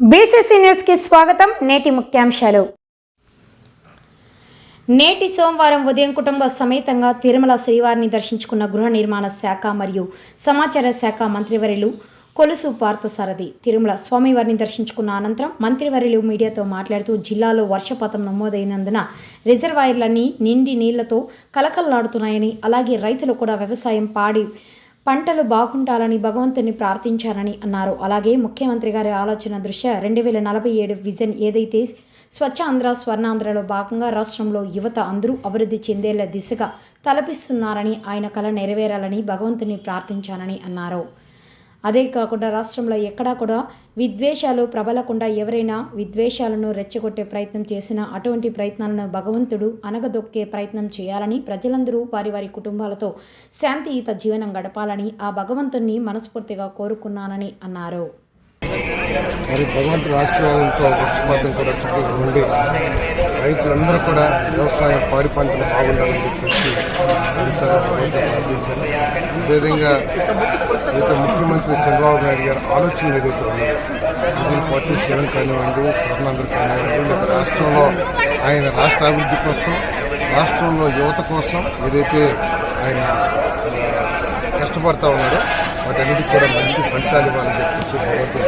BCC న్యూస్కి స్వాగతం. నేటి ముఖ్యాంశాలు. నేటి సోమవారం ఉదయం కుటుంబ సమేతంగా తిరుమల శ్రీవారిని దర్శించుకున్న గృహ నిర్మాణ శాఖ మరియు సమాచార శాఖ మంత్రివర్యులు కొలుసు పార్థసారథి తిరుమల స్వామివారిని దర్శించుకున్న అనంతరం మంత్రివర్యులు మీడియాతో మాట్లాడుతూ జిల్లాలో వర్షపాతం నమోదైనందున రిజర్వాయర్లన్నీ నిండి నీళ్ళతో కలకల్లాడుతున్నాయని అలాగే రైతులు కూడా వ్యవసాయం పాడి పంటలు బాగుండాలని భగవంతుని ప్రార్థించారని అన్నారు. అలాగే ముఖ్యమంత్రి గారి ఆలోచన దృష్ట్యా రెండు వేల నలభై ఏడు విజన్ ఏదైతే స్వచ్ఛ ఆంధ్ర స్వర్ణాంధ్రలో భాగంగా రాష్ట్రంలో యువత అందరూ అభివృద్ధి చెందేలా దిశగా తలపిస్తున్నారని ఆయన కల నెరవేరాలని భగవంతుని ప్రార్థించానని అన్నారు. అదే కాకుండా రాష్ట్రంలో ఎక్కడా కూడా విద్వేషాలు ప్రబలకుండా ఎవరైనా విద్వేషాలను రెచ్చగొట్టే ప్రయత్నం చేసినా అటువంటి ప్రయత్నాలను భగవంతుడు అనగదొక్కే ప్రయత్నం చేయాలని ప్రజలందరూ వారి వారి కుటుంబాలతో శాంతియుత జీవనం గడపాలని ఆ భగవంతుణ్ణి మనస్ఫూర్తిగా కోరుకున్నానని అన్నారు. మరి భగవంతుడి ఆశీర్వాదంతో వర్షపాతం కూడా చక్కగా ఉండి రైతులందరూ కూడా వ్యవసాయం పాడి పంటలు బాగుండాలని చెప్పేసి ఒకసారి భగవంతుడు ప్రార్థించాను అదేవిధంగా అయితే ముఖ్యమంత్రి చంద్రబాబు నాయుడు గారి ఆలోచనలు ఏదైతే ఉన్నాయో ఇది ఫార్టీ సెవెన్ కానివ్వండి స్వర్ణాంధ్ర కానివ్వండి లేదా రాష్ట్రంలో ఆయన రాష్ట్ర అభివృద్ధి కోసం రాష్ట్రంలో యువత కోసం ఏదైతే ఆయన కష్టపడతా ఉన్నారో వాటన్నిటి కూడా మంచి ఫలితాలు ఇవ్వాలని చెప్పేసి భగవంతుడు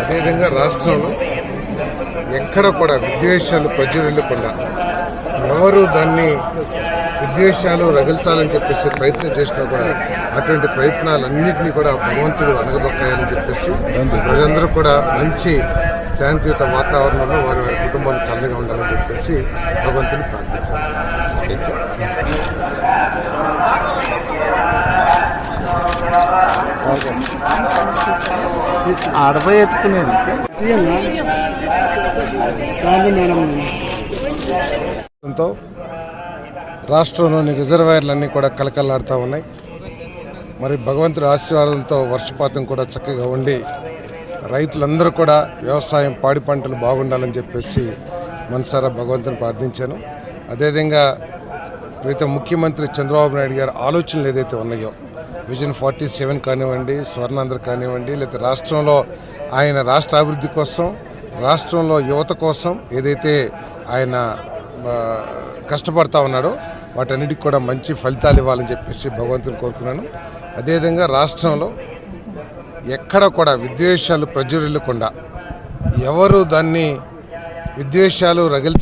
అదేవిధంగా రాష్ట్రంలో ఎక్కడ కూడా విద్వేషాలు ప్రజ్వరిల్లకుండా ఎవరు దాన్ని విద్వేషాలు రగిల్చాలని చెప్పేసి ప్రయత్నం చేసినా కూడా అటువంటి ప్రయత్నాలన్నింటినీ కూడా భగవంతుడు అనగదొక్కాయని చెప్పేసి ప్రజలందరూ కూడా మంచి శాంతియుత వాతావరణంలో వారి వారి కుటుంబాలు చల్లగా ఉండాలని చెప్పేసి భగవంతుని ప్రార్థించారు ఆడపై ఎత్తుకునేది. దాంతో రాష్ట్రంలోని రిజర్వాయర్లన్నీ కూడా కలకల్లాడుతూ ఉన్నాయి. మరి భగవంతుడి ఆశీర్వాదంతో వర్షపాతం కూడా చక్కగా ఉండి రైతులందరూ కూడా వ్యవసాయం పాడి పంటలు బాగుండాలని చెప్పేసి మనసారా భగవంతుని ప్రార్థించాను. అదేవిధంగా ప్రీతం ముఖ్యమంత్రి చంద్రబాబు నాయుడు గారి ఆలోచనలు ఏదైతే ఉన్నాయో విజన్ ఫార్టీ సెవెన్ కానివ్వండి స్వర్ణాంధ్ర కానివ్వండి లేకపోతే రాష్ట్రంలో ఆయన రాష్ట్ర అభివృద్ధి కోసం రాష్ట్రంలో యువత కోసం ఏదైతే ఆయన కష్టపడతా ఉన్నాడో వాటన్నిటికి కూడా మంచి ఫలితాలు ఇవ్వాలని చెప్పేసి భగవంతుని కోరుకున్నాను. అదేవిధంగా రాష్ట్రంలో ఎక్కడ కూడా విద్వేషాలు ప్రజ్వరిల్లకుండా ఎవరు దాన్ని విద్వేషాలు రగిల్చ